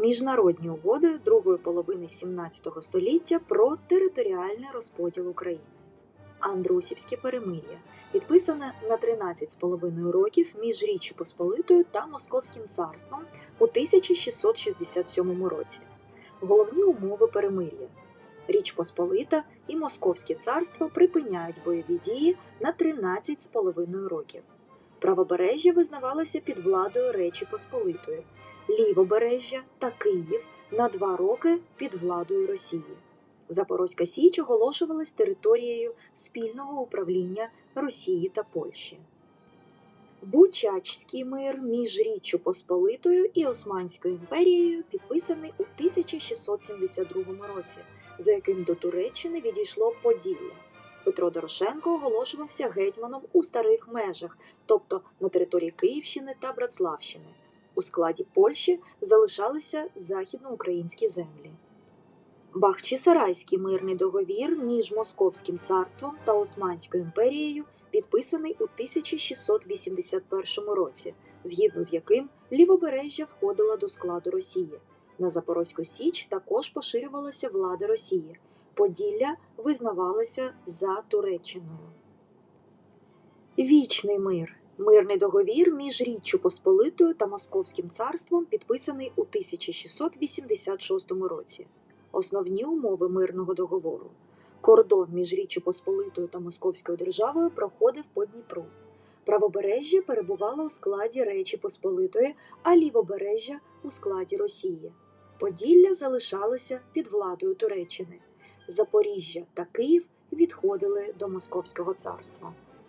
Міжнародні угоди другої половини 17 століття про територіальний розподіл України. Андрусівське перемир'я підписане на 13,5 років між Річчю Посполитою та Московським царством у 1667 році. Головні умови перемир'я. Річ Посполита і Московське царство припиняють бойові дії на 13,5 років. Правобережжя визнавалося під владою Речі Посполитої, Лівобережжя та Київ на два роки під владою Росії. Запорозька Січ оголошувалась територією спільного управління Росії та Польщі. Бучачський мир між Річчю Посполитою і Османською імперією підписаний у 1672 році, за яким до Туреччини відійшло Поділля. Петро Дорошенко оголошувався гетьманом у старих межах, тобто на території Київщини та Братславщини. У складі Польщі залишалися західноукраїнські землі. Бахчисарайський мирний договір між Московським царством та Османською імперією підписаний у 1681 році, згідно з яким лівобережжя входило до складу Росії. На Запорозьку Січ також поширювалася влада Росії. Поділля визнавалося за Туреччиною. Вічний мир мирний договір між Річчю Посполитою та Московським царством підписаний у 1686 році. Основні умови мирного договору. Кордон між Річчю Посполитою та Московською державою проходив по Дніпру. Правобережжя перебувало у складі Речі Посполитої, а лівобережжя у складі Росії. Поділля залишалося під владою Туреччини. Запоріжжя та Київ відходили до Московського царства.